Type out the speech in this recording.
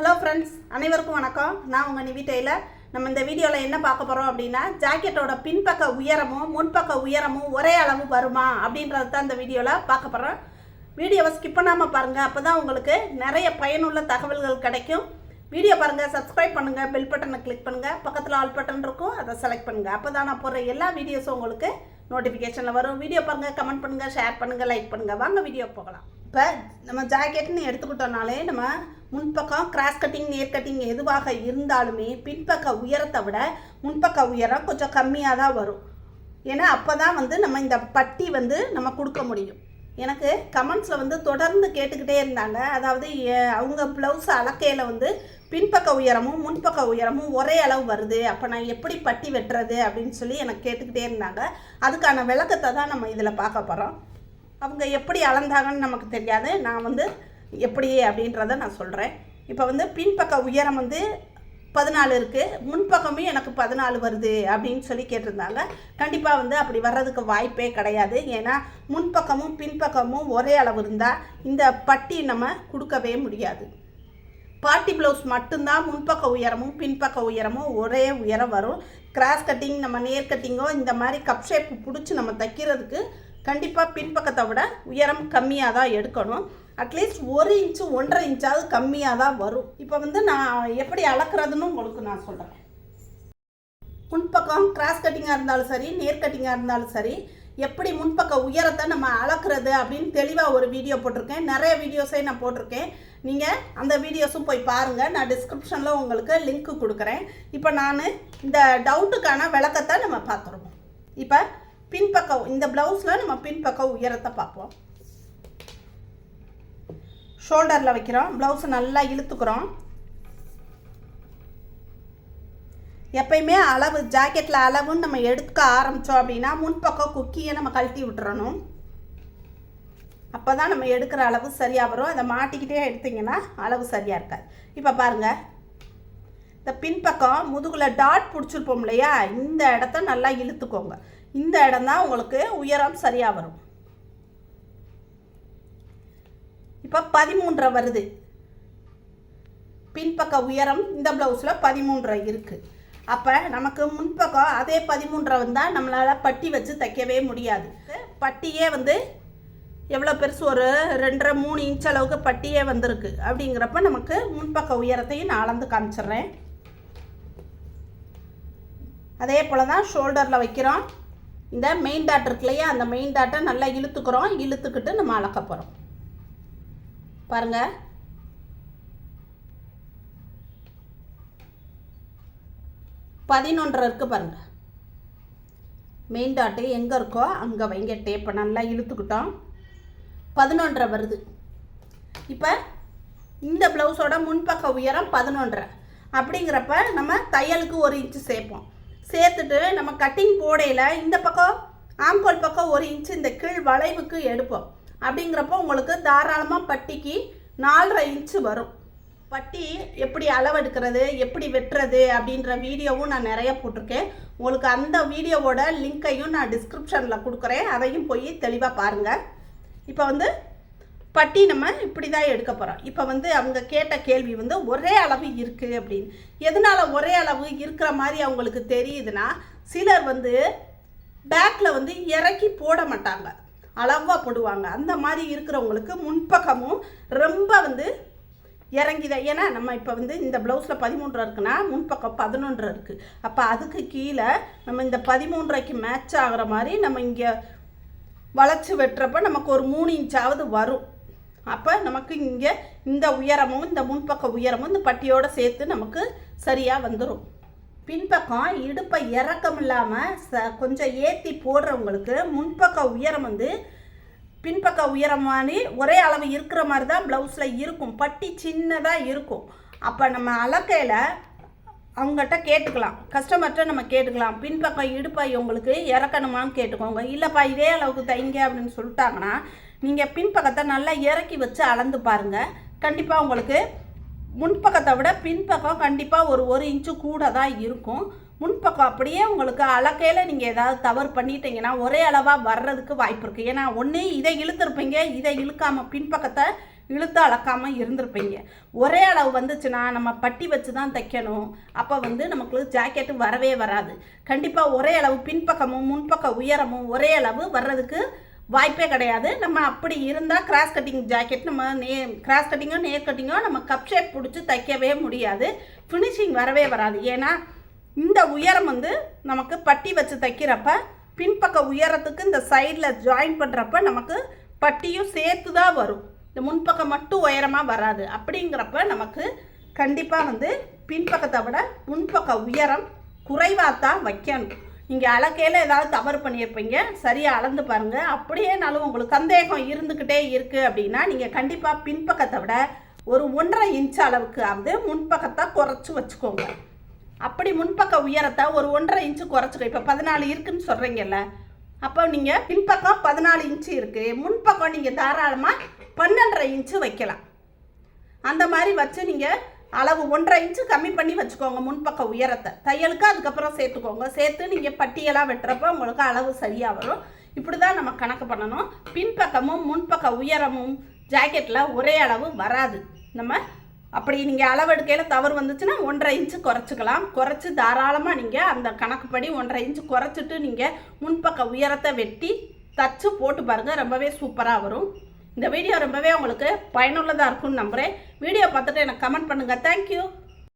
Hello friends அனைவருக்கும் வணக்கம். நான் உங்கள் நிவி டெய்லர். நம்ம இந்த வீடியோவில் என்ன பார்க்க போகிறோம் அப்படின்னா ஜாக்கெட்டோட பின்பக்க உயரமும் முன்பக்க உயரமும் ஒரே அளவு வருமா அப்படின்றது தான் இந்த வீடியோவில் பார்க்க போகிறோம் வீடியோவை ஸ்கிப் பண்ணாமல் பாருங்கள் அப்போ தான் உங்களுக்கு நிறைய பயனுள்ள தகவல்கள் கிடைக்கும். வீடியோ பாருங்கள் சப்ஸ்கிரைப் பண்ணுங்கள் பெல் பட்டனை கிளிக் பண்ணுங்கள் பக்கத்தில் ஆல் பட்டன் இருக்கும் அதை செலக்ட் பண்ணுங்கள் அப்போ தான் நான் போடுற எல்லா வீடியோஸும் உங்களுக்கு நோட்டிஃபிகேஷனில் வரும். வீடியோ பாருங்கள் கமெண்ட் பண்ணுங்கள் ஷேர் பண்ணுங்கள் லைக் பண்ணுங்கள் வாங்க வீடியோ போகலாம். இப்போ நம்ம ஜாக்கெட்னு எடுத்துக்கிட்டோம்னாலே நம்ம முன்பக்கம் கிராஸ் கட்டிங் நேர் கட்டிங் எதுவாக இருந்தாலுமே பின்பக்க உயரத்தை விட முன்பக்க உயரம் கொஞ்சம் கம்மியாக தான் வரும். ஏன்னா அப்போ தான் வந்து நம்ம இந்த பட்டி வந்து நம்ம கொடுக்க முடியும். எனக்கு கமெண்ட்ஸில் வந்து தொடர்ந்து கேட்டுக்கிட்டே இருந்தாங்க. அதாவது அவங்க ப்ளவுஸ் அளக்கையில் வந்து பின்பக்க உயரமும் முன்பக்க உயரமும் ஒரே அளவு வருது. அப்போ நான் எப்படி பட்டி வெட்டுறது அப்படின்னு சொல்லி எனக்கு கேட்டுக்கிட்டே இருந்தாங்க. அதுக்கான விளக்கத்தை தான் நம்ம இதில் பார்க்க போகிறோம் அவங்க எப்படி அளந்தாங்கன்னு நமக்கு தெரியாது. நான் வந்து எப்படி அப்படின்றத நான் சொல்கிறேன் இப்போ வந்து பின்பக்க உயரம் வந்து பதினாலு இருக்குது முன்பக்கமே எனக்கு பதினாலு வருது அப்படின்னு சொல்லி கேட்டிருந்தாங்க. கண்டிப்பாக வந்து அப்படி வர்றதுக்கு வாய்ப்பே கிடையாது. ஏன்னா முன்பக்கமும் பின்பக்கமும் ஒரே அளவு இருந்தால் இந்த பட்டி நம்ம கொடுக்கவே முடியாது. பார்ட்டி ப்ளவுஸ் மட்டும்தான் முன்பக்க உயரமும் பின்பக்க உயரமும் ஒரே உயரம் வரும். கிராஸ் கட்டிங் நம்ம நேர் கட்டிங்கோ இந்த மாதிரி கப் ஷேப் பிடிச்சி நம்ம தைக்கிறதுக்கு கண்டிப்பாக பின்பக்கத்தை விட உயரம் கம்மியாக தான் எடுக்கணும் அட்லீஸ்ட் ஒரு இன்ச்சு ஒன்றரை இன்ச்சாவது கம்மியாக தான் வரும். இப்போ வந்து நான் எப்படி அளக்குறதுன்னு உங்களுக்கு நான் சொல்கிறேன் முன்பக்கம் கிராஸ் கட்டிங்காக இருந்தாலும் சரி நேர் கட்டிங்காக இருந்தாலும் சரி எப்படி முன்பக்க உயரத்தை நம்ம அளக்குறது அப்படின்னு தெளிவாக ஒரு வீடியோ போட்டிருக்கேன். நிறைய வீடியோஸே நான் போட்டிருக்கேன். நீங்கள் அந்த வீடியோஸும் போய் பாருங்கள் நான் டிஸ்கிரிப்ஷனில் உங்களுக்கு லிங்க்கு கொடுக்குறேன். இப்போ நான் இந்த டவுட்டுக்கான விளக்கத்தை நம்ம பார்த்துருவோம். இப்போ பின்பக்கம் இந்த ப்ளவுஸில் நம்ம பின்பக்க உயரத்தை பார்ப்போம். ஷோல்டரில் வைக்கிறோம். ப்ளவுஸை நல்லா இழுத்துக்கிறோம். எப்பயுமே அளவு ஜாக்கெட்டில் அளவுன்னு நம்ம எடுக்க ஆரம்பித்தோம் அப்படின்னா முன்பக்கம் குக்கியை நம்ம கழட்டி விட்டுறணும். அப்போ தான் நம்ம எடுக்கிற அளவு சரியாக வரும். அதை மாட்டிக்கிட்டே எடுத்தீங்கன்னா அளவு சரியாக இருக்காது. இப்போ பாருங்கள் இந்த பின்பக்கம் முதுகில் டாட் பிடிச்சிருப்போம் இல்லையா? இந்த இடத்த நல்லா இழுத்துக்கோங்க. இந்த இடம் தான் உங்களுக்கு உயரம் சரியாக வரும். இப்போ பதிமூன்றரை வருது. பின்பக்க உயரம் இந்த ப்ளவுஸில் பதிமூன்றரை இருக்குது அப்போ நமக்கு முன்பக்கம் அதே பதிமூன்றரை வந்தால் நம்மளால் பட்டி வச்சு தைக்கவே முடியாது. பட்டியே வந்து எவ்வளோ பெருசு? ஒரு ரெண்டரை மூணு இன்ச் அளவுக்கு பட்டியே வந்திருக்கு. அப்படிங்கிறப்ப நமக்கு முன்பக்க உயரத்தையும் நான் அளந்து காமிச்சிடுறேன். அதே போல் தான் ஷோல்டரில் வைக்கிறோம். இந்த மெயின் டாட் இருக்கு இல்லையா அந்த மெயின் டாட்டை நல்லா இழுத்துக்கிறோம். இழுத்துக்கிட்டு நம்ம அளக்க போகிறோம் பாருங்கள் பதினொன்றரை இருக்குது பாருங்கள் மெயின் டாட்டு எங்கே இருக்கோ அங்கே வைங்க டேப்பை நல்லா இழுத்துக்கிட்டோம். பதினொன்றரை வருது. இப்போ இந்த ப்ளவுஸோட முன்பக்க உயரம் பதினொன்றரை. அப்படிங்கிறப்ப நம்ம தையலுக்கு ஒரு இன்ச்சு சேர்ப்போம். சேர்த்துட்டு நம்ம கட்டிங் போடையில் இந்த பக்கம் ஆம்கோல் பக்கம் ஒரு இன்ச்சு இந்த கீழ் வளைவுக்கு எடுப்போம். அப்படிங்கிறப்போ உங்களுக்கு தாராளமாக பட்டிக்கு நாலரை இன்ச்சு வரும். பட்டி எப்படி அளவெடுக்கிறது எப்படி வெட்டுறது அப்படின்ற வீடியோவும் நான் நிறைய போட்டிருக்கேன். உங்களுக்கு அந்த வீடியோவோட லிங்க்கையும் நான் டிஸ்கிரிப்ஷனில் கொடுக்குறேன். அதையும் போய் தெளிவாக பாருங்கள் இப்போ வந்து பட்டி நம்ம இப்படி தான் எடுக்க போகிறோம் இப்போ வந்து அவங்க கேட்ட கேள்வி வந்து ஒரே அளவு இருக்குது அப்படின்னு. எதனால் ஒரே அளவு இருக்கிற மாதிரி அவங்களுக்கு தெரியுதுன்னா சிலர் வந்து பேக்கில் வந்து இறக்கி போட மாட்டாங்க. அளவாக போடுவாங்க. அந்த மாதிரி இருக்கிறவங்களுக்கு முன்பக்கமும் ரொம்ப வந்து இறங்கிதான். ஏன்னா நம்ம இப்போ வந்து இந்த ப்ளவுஸில் பதிமூன்றரை இருக்குன்னா முன்பக்கம் பதினொன்றரை இருக்குது அப்போ அதுக்கு கீழே நம்ம இந்த பதிமூன்றரைக்கு மேட்ச் ஆகிற மாதிரி நம்ம இங்கே வளைச்சி வெட்டுறப்ப நமக்கு ஒரு மூணு இன்ச்சாவது வரும். அப்போ நமக்கு இங்கே இந்த உயரமும் இந்த முன்பக்க உயரமும் இந்த பட்டியோடு சேர்த்து நமக்கு சரியாக வந்துடும் பின்பக்கம் இடுப்பை இறக்கம் இல்லாமல் ச கொஞ்சம் ஏற்றி போடுறவங்களுக்கு முன்பக்க உயரம் வந்து பின்பக்க உயரம் மாதிரி ஒரே அளவு இருக்கிற மாதிரி தான் ப்ளவுஸில் இருக்கும். பட்டி சின்னதாக இருக்கும். அப்போ நம்ம அளக்கையில் அவங்ககிட்ட கேட்டுக்கலாம். கஸ்டமர்கிட்ட நம்ம கேட்டுக்கலாம். பின்பக்கம் இடுப்பை உங்களுக்கு இறக்கணுமான்னு கேட்டுக்கோங்க. இல்லைப்பா இதே அளவுக்கு தைங்க அப்படின்னு சொல்லிட்டாங்கன்னா நீங்கள் பின்பக்கத்தை நல்லா இறக்கி வச்சு அளந்து பாருங்கள் கண்டிப்பாக உங்களுக்கு முன்பக்கத்தை விட பின்பக்கம் கண்டிப்பாக ஒரு ஒரு இன்ச்சு கூட தான் இருக்கும். முன்பக்கம் அப்படியே உங்களுக்கு அளக்கையில் நீங்கள் ஏதாவது தவறு பண்ணிட்டீங்கன்னா ஒரே அளவாக வர்றதுக்கு வாய்ப்பு இருக்குது ஏன்னா ஒன்று இதை இழுத்துருப்பீங்க இதை இழுக்காமல் பின்பக்கத்தை இழுத்து அளக்காமல் இருந்திருப்பீங்க. ஒரே அளவு வந்துச்சுன்னா நம்ம பட்டி வச்சு தான் தைக்கணும். அப்போ வந்து நமக்கு ஜாக்கெட்டு வரவே வராது. கண்டிப்பாக ஒரே அளவு பின்பக்கமும் முன்பக்க உயரமும் ஒரே அளவு வர்றதுக்கு வாய்ப்பே கிடையாது. நம்ம அப்படி இருந்தால் கிராஸ் கட்டிங் ஜாக்கெட் நம்ம நே கிராஸ் கட்டிங்கோ நேர் கட்டிங்கோ நம்ம கப் ஷேப் பிடிச்சி தைக்கவே முடியாது. ஃபினிஷிங் வரவே வராது. ஏன்னா இந்த உயரம் வந்து நமக்கு பட்டி வச்சு தைக்கிறப்ப பின்பக்க உயரத்துக்கு இந்த சைடில் ஜாயின் பண்ணுறப்ப நமக்கு பட்டியும் சேர்த்து தான் வரும். இந்த முன்பக்கம் மட்டும் உயரமாக வராது. அப்படிங்கிறப்ப நமக்கு கண்டிப்பாக வந்து பின்பக்கத்தை விட முன்பக்க உயரம் குறைவாக தான் வைக்கணும். நீங்கள் அளக்கையில் ஏதாவது தவறு பண்ணியிருப்பீங்க சரியாக அளந்து பாருங்கள் அப்படியேனாலும் உங்களுக்கு சந்தேகம் இருந்துக்கிட்டே இருக்குது அப்படின்னா நீங்கள் கண்டிப்பாக பின்பக்கத்தை விட ஒரு ஒன்றரை இன்ச் அளவுக்கு வந்து முன்பக்கத்தை குறைச்சி வச்சுக்கோங்க. அப்படி முன்பக்க உயரத்தை ஒரு ஒன்றரை இன்ச்சு குறைச்சிக்கோ. இப்போ பதினாலு இருக்குன்னு சொல்கிறீங்கல்ல அப்போ நீங்கள் பின்பக்கம் பதினாலு இன்ச்சு இருக்குது முன்பக்கம் நீங்கள் தாராளமாக பன்னெண்டரை இன்ச்சு வைக்கலாம். அந்த மாதிரி வச்சு நீங்கள் அளவு ஒன்றரை இன்ச்சு கம்மி பண்ணி வச்சுக்கோங்க முன்பக்க உயரத்தை. தையலுக்கு அதுக்கப்புறம் சேர்த்துக்கோங்க. சேர்த்து நீங்கள் பட்டியெல்லாம் வெட்டுறப்ப உங்களுக்கு அளவு சரியாக வரும். இப்படி தான் நம்ம கணக்கு பண்ணணும். பின்பக்கமும் முன்பக்க உயரமும் ஜாக்கெட்டில் ஒரே அளவு வராது. நம்ம அப்படி நீங்கள் அளவெடுக்கையில் தவறு வந்துச்சுன்னா ஒன்றரை இன்ச்சு குறைச்சிக்கலாம். குறைச்சி தாராளமாக நீங்கள் அந்த கணக்குப்படி ஒன்றரை இன்ச்சு குறைச்சிட்டு நீங்கள் முன்பக்க உயரத்தை வெட்டி தச்சு போட்டு பாருங்கள் ரொம்பவே சூப்பராக வரும். இந்த வீடியோ ரொம்பவே உங்களுக்கு பயனுள்ளதாக இருக்கும்னு நம்புகிறேன் வீடியோ பார்த்துட்டு எனக்கு கமெண்ட் பண்ணுங்கள் தேங்க்யூ